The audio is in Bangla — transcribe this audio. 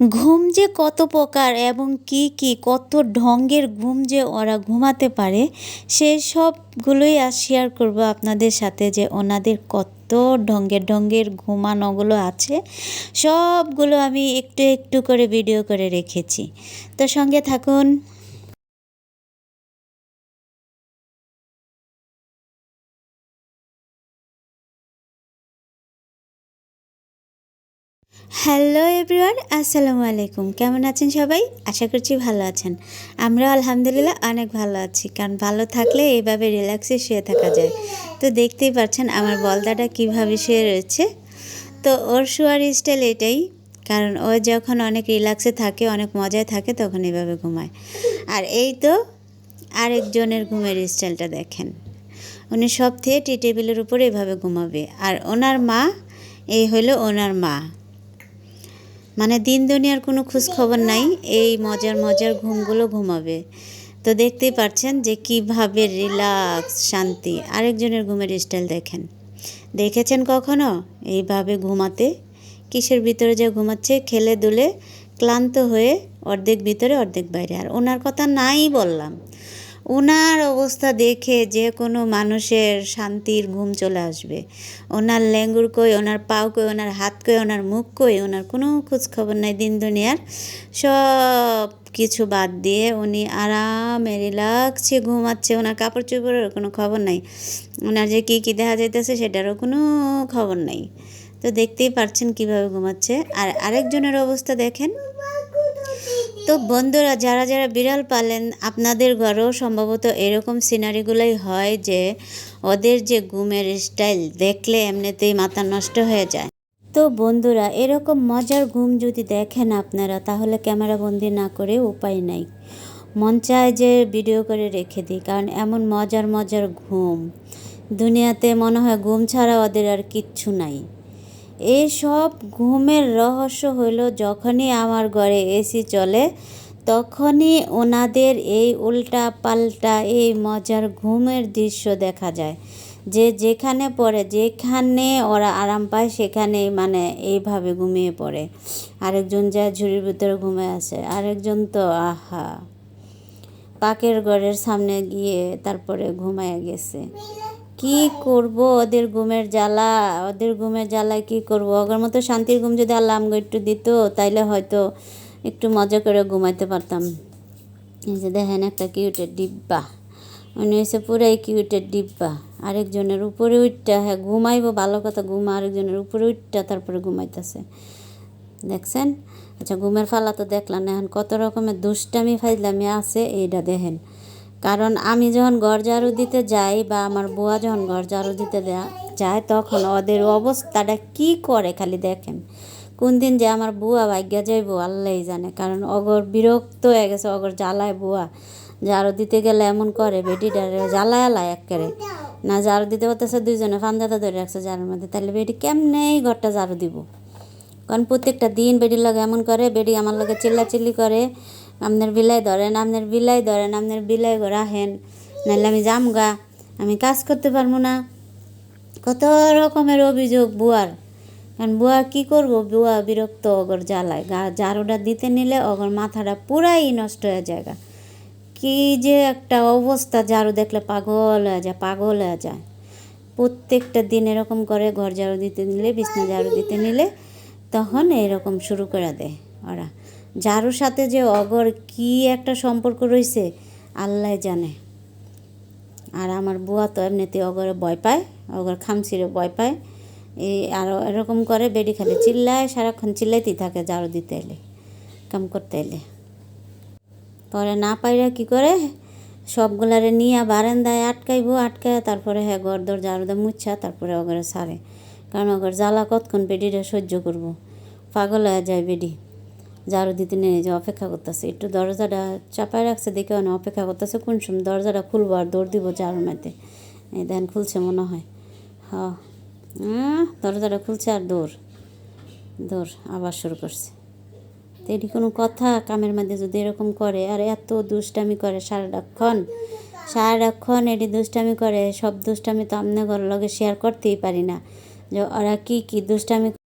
ঘুম যে কত প্রকার এবং কি কি, কত ঢঙ্গের ঘুম যে ওরা ঘুমাতে পারে সেই সবগুলোই আর শেয়ার করব আপনাদের সাথে যে ওনাদের কত ঢঙ্গের ঢঙ্গের ঘুমানোগুলো আছে। সবগুলো আমি একটু একটু করে ভিডিও করে রেখেছি। তো সঙ্গে থাকুন। হ্যালো এভরিওয়ান আসসালামু আলাইকুম। কেমন আছেন সবাই? আশা করছি ভালো আছেন। আমরা আলহামদুলিল্লাহ অনেক ভালো আছি, কারণ ভালো থাকলে এইভাবে রিল্যাক্সে শুয়ে থাকা যায়। তো দেখতেই পাচ্ছেন আমার বলদাটা কীভাবে শুয়ে রয়েছে। তো ওর শোয়ার স্টাইল এটাই, কারণ ও যখন অনেক রিল্যাক্সে থাকে, অনেক মজায় থাকে, তখন এভাবে ঘুমায়। আর এই তো আরেকজনের ঘুমের স্টাইলটা দেখেন। উনি সব থেকে টি টেবিলের উপরে এভাবে ঘুমাবে। আর ওনার মা, এই হলো ওনার মা। মানে দিন দুনিয়ার কোনো খোঁজ খবর নাই, এই মজার মজার ঘুমগুলো ঘুমাবে। তো দেখতেই পাচ্ছেন যে কীভাবে রিল্যাক্স শান্তি, আরেকজনের ঘুমের স্টাইল দেখেন। দেখেছেন কখনো? এইভাবে ঘুমাতে, কিসের ভিতরে যে ঘুমাচ্ছে খেলে দুলে ক্লান্ত হয়ে অর্ধেক ভিতরে অর্ধেক বাইরে। আর ওনার কথা নাই বললাম। ওনার অবস্থা দেখে যে কোনো মানুষের শান্তির ঘুম চলে আসবে। ওনার লেঙ্গুর কই, ওনার পাও কই, ওনার হাত কই, ওনার মুখ কই, ওনার কোনো খোঁজ খবর নাই দিন দুনিয়ার। সব কিছু বাদ দিয়ে উনি আরামে রিলাক্সে ঘুমাচ্ছে। ওনার কাপড় চোপড়ের কোনো খবর নাই। ওনার যে কী কী দেখা যাইতেছে সেটারও কোনো খবর নাই। তো দেখতেই পারছেন কীভাবে ঘুমাচ্ছে। আর আরেকজনের অবস্থা দেখেন তো বন্ধুরা, যারা যারা বিড়াল পালেন, আপনাদের ঘরেও সম্ভবত এরকম সিনারিগুলোই হয় যে ওদের যে ঘুমের স্টাইল দেখলে এমনিতেই মাথা নষ্ট হয়ে যায়। তো বন্ধুরা, এরকম মজার ঘুম যদি দেখেন আপনারা, তাহলে ক্যামেরা বন্দি না করে উপায় নাই। মন চায় যে ভিডিও করে রেখে দিই, কারণ এমন মজার মজার ঘুম। দুনিয়াতে মনে হয় ঘুম ছাড়া ওদের আর কিচ্ছু নাই। এসব ঘুমের রহস্য হলো যখনই আমার ঘরে এসি চলে, তখনই ওনাদের এই উল্টা পাল্টা এই মজার ঘুমের দৃশ্য দেখা যায়। যে যেখানে পড়ে, যেখানে ওরা আরাম পায় সেখানে মানে এইভাবে ঘুমিয়ে পড়ে। আরেকজন যায়, ঝুড়ির ভিতরে ঘুমে আসে আরেকজন তো, আহা! পাকের ঘরের সামনে গিয়ে তারপরে ঘুমায় গেছে। কি করব? ওদের ঘুমের জ্বালা, ওদের ঘুমের জ্বালায় কি করব? ওদের মতো শান্তির ঘুম যদি আল্লাহ আমাকে একটু দিত, তাইলে হয়তো একটু মজা করে ঘুমাইতে পারতাম। এই যে দেখেন একটা কিউটের ডিব্বা। উনি হয়েছে পুরাই কিউটের ডিব্বা। আরেকজনের উপরে উঠটা হ্যাঁ ঘুমাইবো, ভালো কথা, ঘুমা, আরেকজনের উপরে উঠটা তারপরে ঘুমাইতেছে। দেখছেন? আচ্ছা ঘুমের ফালা তো দেখলাম এখন কত রকমের দুষ্টামি, ফাইজলামি আছে এইটা দেখেন। কারণ আমি যখন ঘর ঝাড়ু দিতে যাই বা আমার বুয়া যখন ঘর ঝাড়ু দিতে যায়, তখন ওদের অবস্থাটা কি করে খালি দেখেন। কোন দিন যে আমার বুয়া ভাগ্যা যাইব আল্লাহ জানে। কারণ অগর বিরক্ত হয়ে গেছে অগর জ্বালায় বুয়া। ঝাড়ু দিতে গেলে এমন করে, বেটিটারে জ্বালায় আলায় একেবারে না, ঝাড়ু দিতে পারতেছে দুইজনে ফান্দাটা ধরে রাখছে ঝাড়ুর মধ্যে। তাহলে বেটি কেমনেই ঘরটা ঝাড়ু দিব? কারণ প্রত্যেকটা দিন বেডির লগে এমন করে বেডি আমার লগে চিল্লাচিল্লি করে। আপনার বিলাই ধরেন আপনার বিলাই ধরেন আপনার বিলাই রাহেন নাহলে আমি গা আমি কাজ করতে পারব না। কত রকমের অভিযোগ বুয়ার। কারণ বুয়া কি করব? বুয়া বিরক্ত, অগর জ্বালায়। গা ঝাড়ুটা দিতে নিলে অগর মাথাটা পুরাই নষ্ট হয়ে যায় কি যে একটা অবস্থা ঝাড়ু দেখলে পাগল হয়ে যায়, পাগল হয়ে যায়। প্রত্যেকটা দিন এরকম করে ঘর ঝাড়ু দিতে নিলে, বিছনা ঝাড়ু দিতে নিলে, তখন এরকম শুরু করে দেয় ওরা। যারুর সাথে যে অগর কি একটা সম্পর্ক রয়েছে আল্লাহ জানে। আর আমার বুয়া তো এমনিতে অগরে ভয় পায়, অগর খামসিরে ভয় পায়। এই আরও এরকম করে বেডি খালি চিল্লায়, সারাক্ষণ চিল্লাইতেই থাকে ঝাড়ু দিতে এলে, কাম করতে এলে। পরে না পাইরা কি করে, সবগুলারে নিয়ে বারান্দায় আটকাইবো আটকায় তারপরে হ্যাঁ ঘর দর ঝাড়ু দা মুচ্ছা, তারপরে অগরে সারে। কারণ অগর জ্বালা কতক্ষণ বেডিটা সহ্য করব? পাগল হয়ে যায় বেডি। ঝাড়ু দিতে নিয়ে যে অপেক্ষা করতেছে। একটু দরজাটা চাপায় রাখছে, দেখে অনেক অপেক্ষা করতেছে, কোন সময় দরজাটা খুলবো আর দৌড় দিব ঝাড়ুর মধ্যে এই দেন খুলছে মনে হয়। হ্যাঁ দরজাটা খুলছে আর দৌড়। দৌড় আবার শুরু করছে। তো এটি কোনো কথা? কামের মধ্যে যদি এরকম করে, আর এত দুষ্টামি করে সারাক্ষণ সারাক্ষণ এটি দুষ্টামি করে, সব দুষ্টামি তো আপনার ঘর লগে শেয়ার করতেই পারি না। যে ওরা কী কী দুষ্টামি